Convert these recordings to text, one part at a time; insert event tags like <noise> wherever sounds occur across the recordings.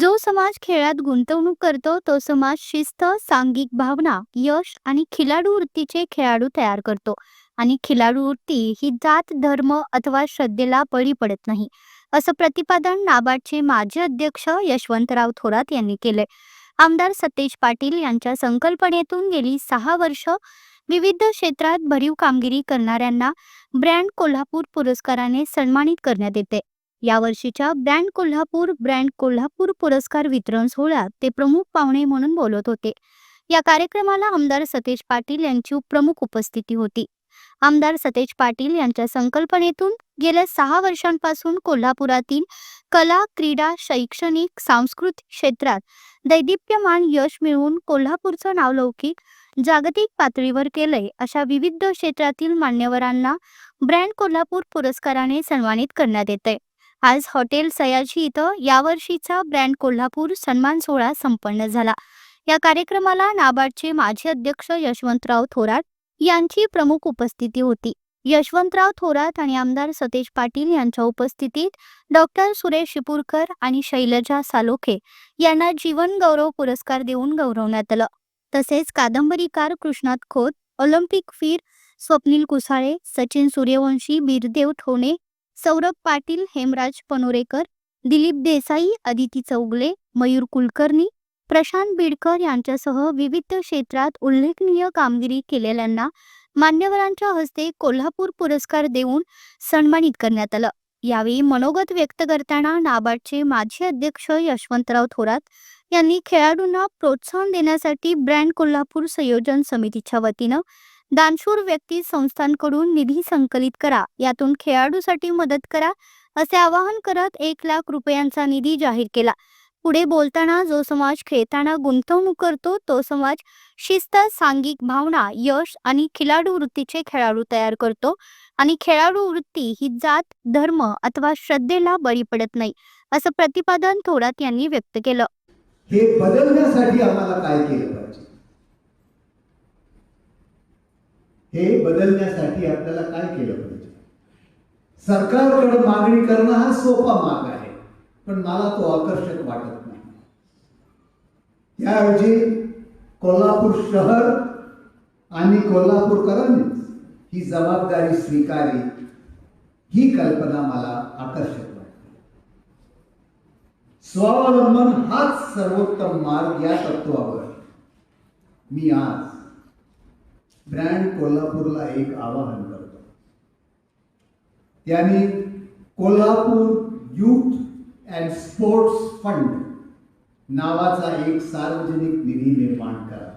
जो समाज खेळात गुंतवणूक करतो तो समाज शिस्त सांघिक भावना यश आणि खिलाडू वृत्तीचे खेळाडू तयार करतो. आणि खिलाडू वृत्ती ही जात धर्म अथवा श्रद्धेला बळी पडत नाही. असं प्रतिपादन नाबार्डचे माजी अध्यक्ष यशवंतराव थोरात यांनी केले आमदार सतेज पाटील यांच्या संकल्पनेतून गेली सहा वर्ष विविध क्षेत्रात भरीव कामगिरी करणाऱ्यांना ब्रँड कोल्हापूर पुरस्काराने सन्मानित करण्यात येते. यावर्षीच्या ब्रँड कोल्हापूर ब्रँड कोल्हापूर पुरस्कार वितरण सोहळ्यात ते प्रमुख पाहुणे म्हणून बोलत होते. या कार्यक्रमाला आमदार सतेज पाटील यांची प्रमुख उपस्थिती होती. आमदार सतेज पाटील यांच्या संकल्पनेतून गेल्या सहा वर्षांपासून कोल्हापुरातील कला क्रीडा शैक्षणिक सांस्कृतिक क्षेत्रात दैदिप्यमान यश मिळवून कोल्हापूरचं नावलौकिक जागतिक पातळीवर केलंय अशा विविध क्षेत्रातील मान्यवरांना ब्रँड कोल्हापूर पुरस्काराने सन्मानित करण्यात येते आज हॉटेल सयाजी इथं यावर्षीचा ब्रँड कोल्हापूर सन्मान सोहळा संपन्न झाला. या कार्यक्रमाला नाबार्डचे माजी अध्यक्ष यशवंतराव थोरात यांची प्रमुख उपस्थिती होती. यशवंतराव थोरात आणि आमदार सतेज पाटील यांच्या उपस्थितीत डॉक्टर सुरेश शिपूरकर आणि शैलजा सालोखे यांना जीवन गौरव पुरस्कार देऊन गौरवण्यात आलं. तसेच कादंबरीकार कृष्णात खोत ऑलिम्पिक फीर स्वप्नील कुसाळे सचिन सूर्यवंशी बीरदेव ठोणे सौरभ पाटील हेमराज पनोरेकर दिलीप देसाई अदिती चौगले मयूर कुलकर्णी प्रशांत बिडकर यांच्यासह विविध क्षेत्रात उल्लेखनीय कामगिरी केलेल्यांना मान्यवरांच्या हस्ते कोल्हापूर पुरस्कार देऊन सन्मानित करण्यात आलं. यावेळी मनोगत व्यक्त करताना नाबार्डचे माजी अध्यक्ष यशवंतराव थोरात यांनी खेळाडूंना प्रोत्साहन देण्यासाठी ब्रँड कोल्हापूर संयोजन समितीच्या वतीनं दानशूर व्यक्ती संस्थांकडून निधी संकलित करा. यातून खेळाडूसाठी मदत करा. असे आवाहन करत एक लाख रुपयांचा निधी जाहीर केला. पुढे बोलताना जो समाज खेळताना गुंतवणूक करतो तो समाज शिस्त सांघिक भावना यश आणि खिलाडू वृत्तीचे खेळाडू तयार करतो. आणि खेळाडू वृत्ती ही जात धर्म अथवा श्रद्धेला बळी पडत नाही असं प्रतिपादन थोरात यांनी व्यक्त केलं. हे बदलण्यासाठी आम्हाला काय केलं? हे बदलण्यासाठी आपल्याला काय केलं पाहिजे? सरकारकडे मागणी करणं हा सोपा मार्ग आहे पण मला तो आकर्षक वाटत नाही. त्याऐवजी कोल्हापूर शहर आणि कोल्हापूरकरांनीच ही जबाबदारी स्वीकारली ही कल्पना मला आकर्षक वाटते. स्वावलंबन हाच सर्वोत्तम मार्ग या तत्वावर. मी आज ब्रँड कोल्हापूरला एक आवाहन करतो. त्यांनी Kolhapur youth and sports fund नावाचा एक सार्वजनिक निधी निर्माण करावा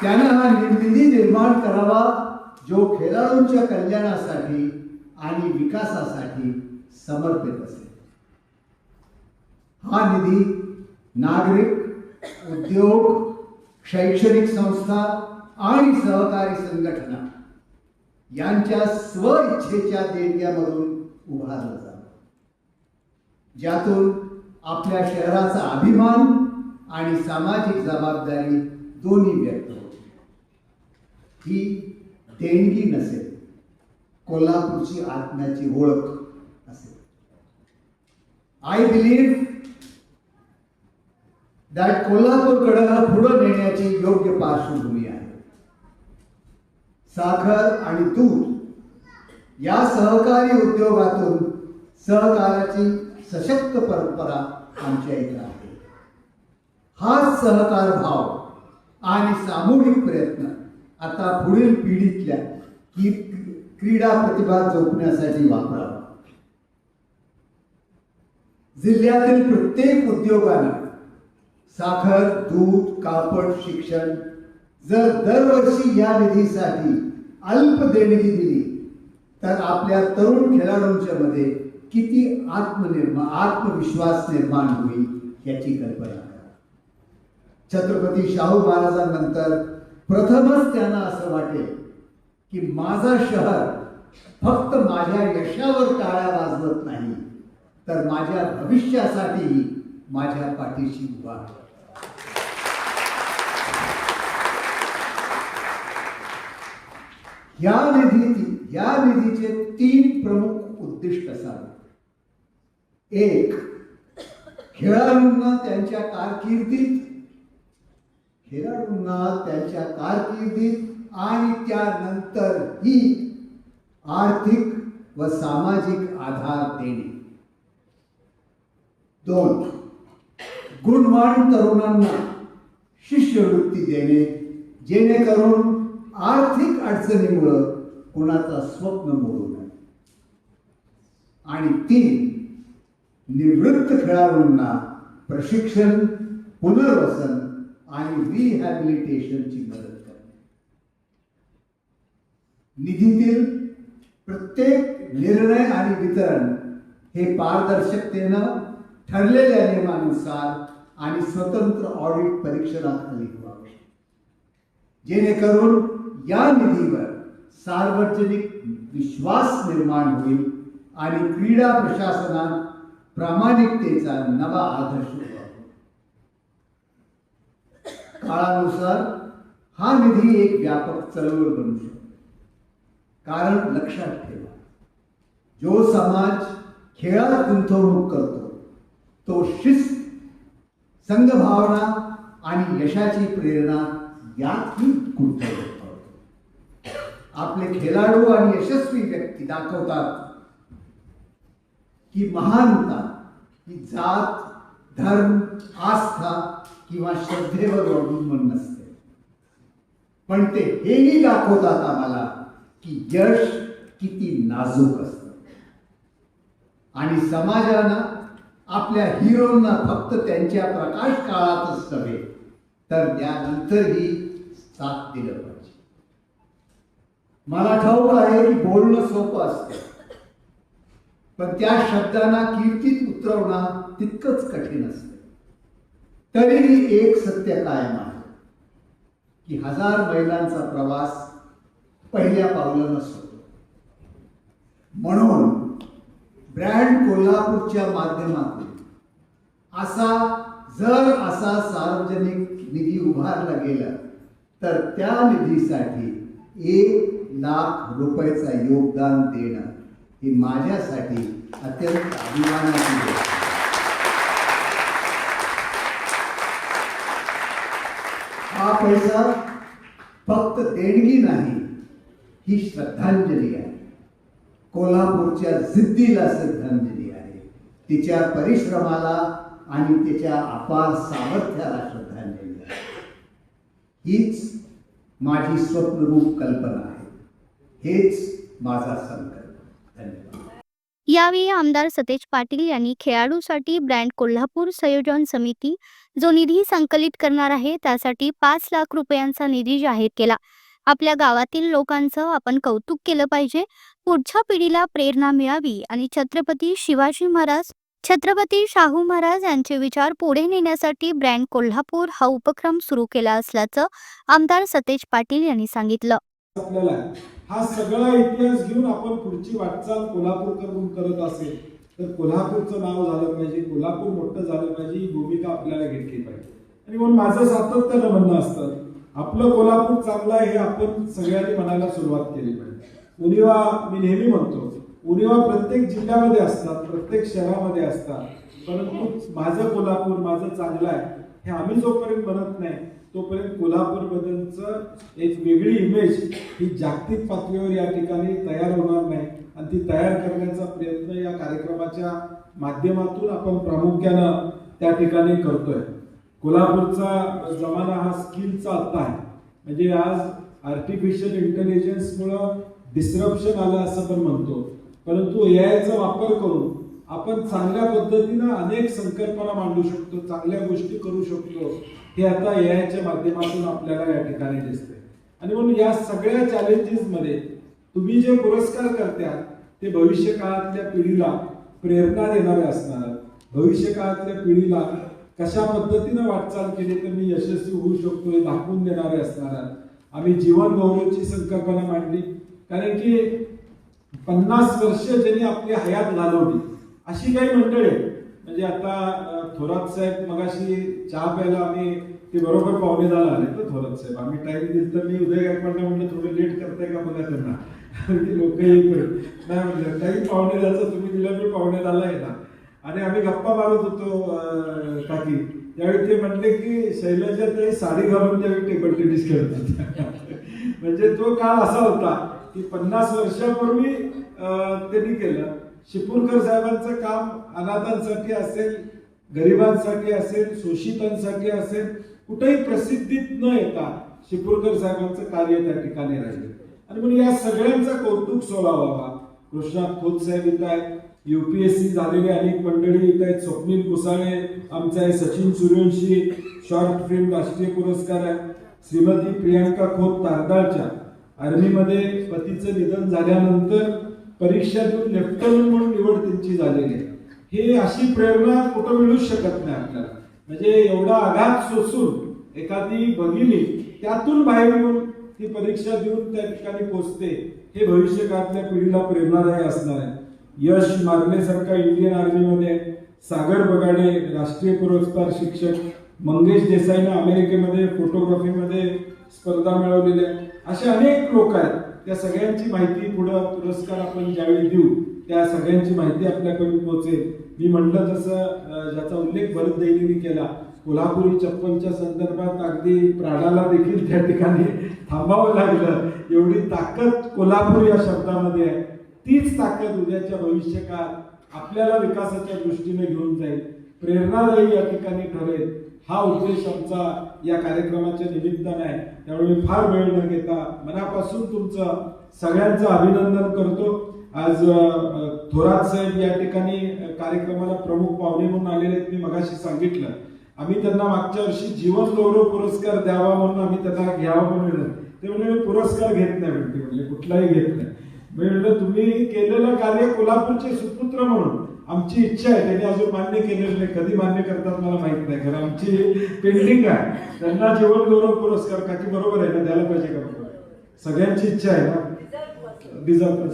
त्यानं हा निधी निर्माण करावा जो खेळाडूंच्या कल्याणासाठी आणि विकासासाठी समर्पित असेल. हा निधी नागरिक उद्योग शैक्षणिक संस्था आणि सहकारी संघटना यांच्या स्वइच्छेच्या देणग्यामधून उभारलं जावं ज्यातून आपल्या शहराचा अभिमान आणि सामाजिक जबाबदारी दोन्ही व्यक्त होते. ही देणगी नसेल कोल्हापूरची आत्म्याची ओळख असेल. आय बिलीव्ह दॅट कोल्हापूरकडं पुढं नेण्याची योग्य पार्श्वभूमी आहे. साखर आणि दूध या सहकारी उद्योगातून सहकाराची सशक्त परंपरा आमच्या इथं आहे. हाच सहकार भाव आणि सामूहिक प्रयत्न आता पुढील पिढीतल्या की क्रीडा प्रतिभा जोखण्यासाठी वापरावा. जिल्ह्यातील प्रत्येक उद्योगाने साखर दूध कापड शिक्षण. जर दरवर्षी या निधीसाठी अल्प देणगी दिली तर आपल्या तरुण खेळाडूंच्या मध्ये किती आत्मनिर्मा आत्मविश्वास निर्माण होईल याची कल्पना करा. छत्रपती शाहू महाराजांनंतर प्रथमच त्यांना असं वाटेल की माझं शहर फक्त माझ्या यशावर टाळ्या वाजवत नाही तर माझ्या भविष्यासाठीही माझ्या पाठीशी उभा या निधी या निधीचे तीन प्रमुख उद्दिष्ट असावे एक खेळाडूंना त्यांच्या कारकिर्दीत खेळाडूंना त्यांच्या कारकिर्दीत आणि त्यानंतरही आर्थिक व सामाजिक आधार देणे. दोन गुणवान तरुणांना शिष्यवृत्ती देणे जेणेकरून आर्थिक अडचणीमुळं कोणाचा स्वप्न मोडू नये. आणि तीन निवृत्त खेळाडूंना प्रशिक्षण पुनर्वसन आणि रिहॅबिलिटेशनची मदत करणे. निधीतील प्रत्येक निर्णय आणि वितरण हे पारदर्शकतेनं ठरलेल्या नियमानुसार आणि स्वतंत्र ऑडिट परीक्षणाखाली व्हावे जेणेकरून या निधीवर सार्वजनिक विश्वास निर्माण होईल आणि क्रीडा प्रशासनात प्रामाणिकतेचा नवा आदर्श काळानुसार हा निधी एक व्यापक चळवळ बनू शकतो. कारण लक्षात ठेवा जो समाज खेळात गुंतवणूक करतो तो शिस्त संघभावना आणि यशाची प्रेरणा यातही गुंतवतो. आपले खेळाडू आणि यशस्वी व्यक्ती दाखवतात. की महानता ही जात धर्म आस्था किंवा श्रद्धेवर अवलंबून नसते. पण ते हेही दाखवतात आम्हाला की यश किती नाजूक असत. आणि समाजाला आपल्या हिरोंना फक्त त्यांच्या प्रकाश काळातच नव्हे तर त्यानंतरही साथ दिलं पाहिजे. मला ठाऊक आहे की बोलणं सोपं असतं. पण त्या शब्दांना कीर्तीत उतरवणं तितकंच कठीण असतं. तरीही एक सत्य कायम आहे की हजार मैलांचा प्रवास पहिल्या पावलं नसतो. म्हणून ब्रँड कोल्हापूरच्या माध्यमातून असा जर असा सार्वजनिक निधी उभारला गेला तर त्या निधीसाठी एक लाख रुपयाचा योगदान देणं ही माझ्यासाठी अत्यंत अभिमानाची गोष्ट. हा पैसा फक्त देणगी नाही ही श्रद्धांजली आहे. कोल्हापूरच्या जिद्दीला श्रद्धांजली आहे. तिच्या परिश्रमाला आणि तिच्या अपार सामर्थ्याला श्रद्धांजली आहे. हीच माझी स्वप्नरूप कल्पना आहे. हेच माझा संकल्प. धन्यवाद. यावेळी आमदार सतेज पाटील यांनी खेळाडूसाठी ब्रँड कोल्हापूर संयोजन समिती जो निधी संकलित करणार आहे त्यासाठी पाच लाख रुपयांचा निधी जाहीर केला. आपल्या गावातील लोकांचं आपण कौतुक केलं पाहिजे. पुढच्या पिढीला प्रेरणा मिळावी आणि छत्रपती शिवाजी महाराज छत्रपती शाहू महाराज यांचे विचार पुढे नेण्यासाठी ब्रँड कोल्हापूर हा उपक्रम सुरू केला असल्याचं आमदार सतेज पाटील यांनी सांगितलं. हा सगळा इतिहास घेऊन आपण पुढची वाटचाल कोल्हापूरकर म्हणून करत असेल तर कोल्हापूरचं नाव झालं पाहिजे कोल्हापूर मोठं झालं पाहिजे ही भूमिका आपल्याला घेतली पाहिजे. आणि म्हणून माझं सातत्यानं म्हणणं असतं आपलं कोल्हापूर चांगलं आहे हे आपण सगळ्यांनी म्हणायला सुरुवात केली पाहिजे. उनिवा मी नेहमी म्हणतो उनिवा प्रत्येक जिल्ह्यामध्ये असतात प्रत्येक शहरामध्ये असतात परंतु माझं कोल्हापूर माझं चांगलं आहे. हे आम्ही जोपर्यंत बनत नाही तोपर्यंत कोल्हापूर एक वेगळी इमेज ही जागतिक पातळीवर या ठिकाणी तयार होणार नाही. आणि ती तयार करण्याचा प्रयत्न या कार्यक्रमाच्या माध्यमातून आपण प्रामुख्यानं त्या ठिकाणी करतोय. कोल्हापूरचा जमाना हा स्किलचा आता आहे. म्हणजे आज आर्टिफिशियल इंटेलिजन्समुळं डिस्रप्शन आलं असं पण म्हणतो. परंतु एआयचा वापर करून आपण चांगल्या पद्धतीनं अनेक संकल्पना मांडू शकतो चांगल्या गोष्टी करू शकतो. हे आता याच्या माध्यमातून आपल्याला या ठिकाणी दिसते आणि म्हणून या सगळ्या चॅलेंजेस मध्ये तुम्ही जे पुरस्कार करत्या ते भविष्य काळातल्या पिढीला प्रेरणा देणारे असणार. भविष्य काळातल्या पिढीला कशा पद्धतीनं वाटचाल केली तर मी यशस्वी होऊ शकतो हे दाखवून देणारे असणार. आम्ही जीवन गौरवची संकल्पना मांडली. कारण की पन्नास वर्ष ज्यांनी आपली हयात घालवली अशी काही मंडळी म्हणजे आता थोरात साहेब मगाशी चहा प्यायला आम्ही ते बरोबर पाहुणे झाला आले तर थोरात साहेब. आम्ही टाईम दिलं तर मी उदय गायकवाडला म्हणलं थोडं लेट करताय का बघा त्यांना? <laughs> लोक नाही. म्हणलं काही पाहुणे दहाचा तुम्ही दिला मी आला आहे ना आणि आम्ही गप्पा मारत होतो काकी. त्यावेळी ते म्हणले की शैलजा ते साडी घालून त्यावेळी टेबल टेनिस खेळत होत्या. <laughs> म्हणजे तो काळ असा होता की पन्नास वर्षापूर्वी त्यांनी केलं. शिपूरकर साहेबांचं काम अनाथांसाठी असेल गरिबांसाठी असेल शोषितांसाठी असेल कुठेही प्रसिद्धीत न येता शिपूरकर साहेबांचं कार्य त्या ठिकाणी राहिले. आणि म्हणून या सगळ्यांचा कौतुक सोहळा व्हावा कृष्णात खोत साहेब इथं आहेत युपीएससी झालेले अनेक मंडळी इथं आहेत स्वप्नील कुसाळे आमचे आहे सचिन सूर्यवंशी शॉर्ट फिल्म राष्ट्रीय पुरस्कार आहे श्रीमती प्रियांका खोत तारदाळच्या. आर्मीमध्ये पतीचं निधन झाल्यानंतर परीक्षा देऊन लेफ्टनंट म्हणून निवड त्यांची झालेली आहे. हे अशी प्रेरणा कुठं मिळूच शकत नाही आपल्याला. म्हणजे एवढा आघात सोसून एखादी बघिली त्यातून बाहेर येऊन ती परीक्षा देऊन त्या ठिकाणी पोचते हे भविष्यकाळातल्या पिढीला प्रेरणादायी असणार आहे. यश मारलेसारखा इंडियन आर्मीमध्ये सागर बगाडे राष्ट्रीय पुरस्कार शिक्षक मंगेश देसाईनं अमेरिकेमध्ये फोटोग्राफीमध्ये स्पर्धा मिळवलेल्या असे अनेक लोक आहेत. त्या सगळ्यांची माहिती पुढं पुरस्कार आपण ज्यावेळी देऊ त्या सगळ्यांची माहिती आपल्याकडून पोहोचेल. मी म्हटलं तसं ज्याचा उल्लेख भरत दैनीने केला कोल्हापुरी चप्पलच्या संदर्भात अगदी प्राणाला देखील त्या ठिकाणी थांबावं लागलं. एवढी ताकद कोल्हापूर या शब्दामध्ये आहे. तीच ताकद उद्याच्या भविष्यकाळात आपल्याला विकासाच्या दृष्टीने घेऊन जाईल. प्रेरणादायी या ठिकाणी ठरेल. हा उद्देश आमचा या कार्यक्रमाच्या निमित्ताने आहे. त्यामुळे मी फार वेळ न घेता मनापासून तुमचं सगळ्यांचं अभिनंदन करतो. आज थोरात साहेब या ठिकाणी कार्यक्रमाला प्रमुख पाहुणे म्हणून आलेले आहेत मी मगाशी सांगितलं. आम्ही त्यांना मागच्या वर्षी जीवन गौरव पुरस्कार द्यावा म्हणून आम्ही त्यांना घ्यावा म्हणून ते म्हणजे मी पुरस्कार घेत नाही. म्हणते म्हणजे कुठलाही घेत नाही. म्हणजे म्हणलं तुम्ही केलेलं कार्य कोल्हापूरचे सुपुत्र म्हणून आमची इच्छा आहे त्यांनी अजून मान्य केलेलं नाही. कधी मान्य करतात मला माहीत नाही. कारण आमची पेंडिंग आहे. त्यांना जीवन गौरव पुरस्कार का की बरोबर आहे ना द्यायला पाहिजे का सगळ्यांची इच्छा आहे ना. डिझर्व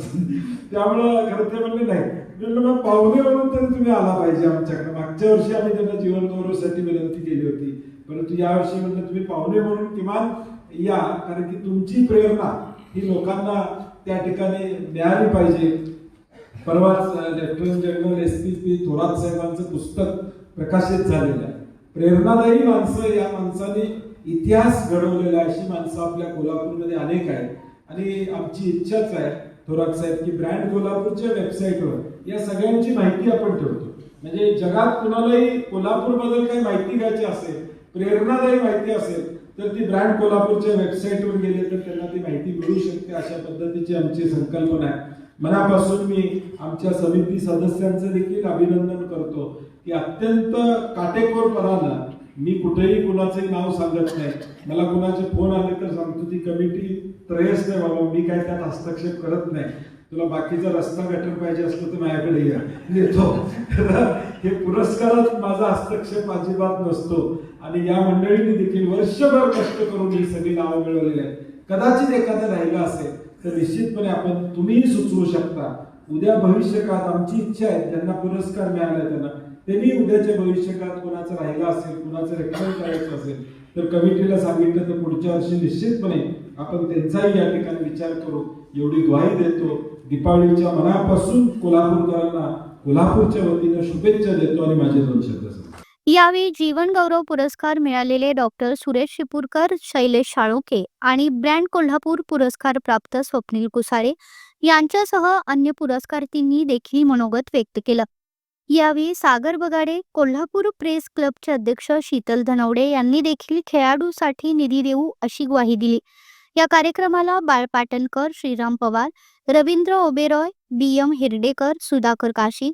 त्यामुळं खरं ते म्हणले नाही. म्हणलं पाहुणे म्हणून तरी तुम्ही आला पाहिजे आमच्याकडे. मागच्या वर्षी आम्ही त्यांना जीवन गौरवसाठी विनंती केली होती. परंतु यावर्षी म्हणलं तुम्ही पाहुणे म्हणून किमान या. कारण की तुमची प्रेरणा ही लोकांना त्या ठिकाणी मिळाली पाहिजे. परवाच lieutenant general S P P Thorat साहेबांचं पुस्तक प्रकाशित झालेलं आहे. प्रेरणादायी माणसं या माणसाने इतिहास घडवलेला आहे. अशी माणसं आपल्या कोल्हापूरमध्ये अनेक आहेत. आणि आमची इच्छाच आहे थोरात साहेब की ब्रँड कोल्हापूरच्या वेबसाईटवर या सगळ्यांची माहिती आपण ठेवतो. म्हणजे जगात कुणालाही कोल्हापूरबद्दल काही माहिती घ्यायची असेल प्रेरणादायी माहिती असेल तर ती ब्रँड कोल्हापूरच्या वेबसाईटवर गेले तर त्यांना ती माहिती मिळू शकते अशा पद्धतीची आमची संकल्पना आहे. मनापासून मी आमच्या समिती सदस्यांचं देखील अभिनंदन करतो की अत्यंत काटेकोरपणानं मी कुठेही कुणाचंही नाव सांगत नाही. मला कुणाचे फोन आले तर सांगतो ती कमिटी त्रयच नाही बाबा मी काय त्यात हस्तक्षेप करत नाही. तुला बाकीचा रस्ता गटर पाहिजे असलं तर माझ्याकडे या. देतो <laughs> हे पुरस्कारात माझा हस्तक्षेप अजिबात नसतो. आणि या मंडळींनी देखील वर्षभर कष्ट करून ही सगळी नावं मिळवलेली आहेत. कदाचित एखादं राहिलं असेल तर निश्चितपणे आपण तुम्हीही सुचवू शकता. उद्या भविष्यकाळात आमची इच्छा आहे त्यांना पुरस्कार मिळाला त्यांना. त्यांनी उद्याच्या भविष्यकाळात कोणाचं राहिलं असेल कोणाचं रेकॉर्ड करायचं असेल तर कमिटीला सांगितलं तर पुढच्या वर्षी निश्चितपणे आपण त्यांचाही या ठिकाणी विचार करू. एवढी ग्वाही देतो. दीपावलीच्या मनापासून कोल्हापूरकरांना कोल्हापूरच्या वतीनं शुभेच्छा देतो आणि माझे दोन शब्द सांगतो यावेळी जीवनगौरव पुरस्कार मिळालेले डॉक्टर सुरेश शिपूरकर शैलेश शाळोके आणि ब्रँड कोल्हापूर पुरस्कार प्राप्त स्वप्नील कुसाळे यांच्यासह अन्य पुरस्कारार्थींनी देखील मनोगत व्यक्त केलं. यावेळी सागर बगाडे कोल्हापूर प्रेस क्लबचे अध्यक्ष शीतल धनवडे यांनी देखील खेळाडूसाठी निधी देऊ अशी ग्वाही दिली. या कार्यक्रमाला Bal Patankar Shriram Pawar Ravindra Oberoi B M Hirdekar Sudhakar Kashi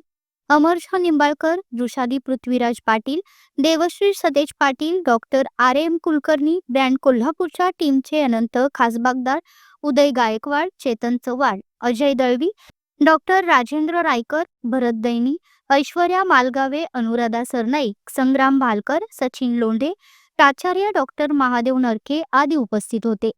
Amarsh Nimbalkar Vrushali Prithviraj Patil Devshri Satej Patil doctor R M Kulkarni brand कोल्हापूरच्या टीमचे अनंत खासबागदार उदय गायकवाड चेतन चव्हाण अजय दळवी डॉक्टर राजेंद्र रायकर भरत दैनी ऐश्वर्या मालगावे अनुराधा सरनाईक संग्राम भालकर सचिन लोंढे प्राचार्य डॉक्टर महादेव नरके आदी उपस्थित होते.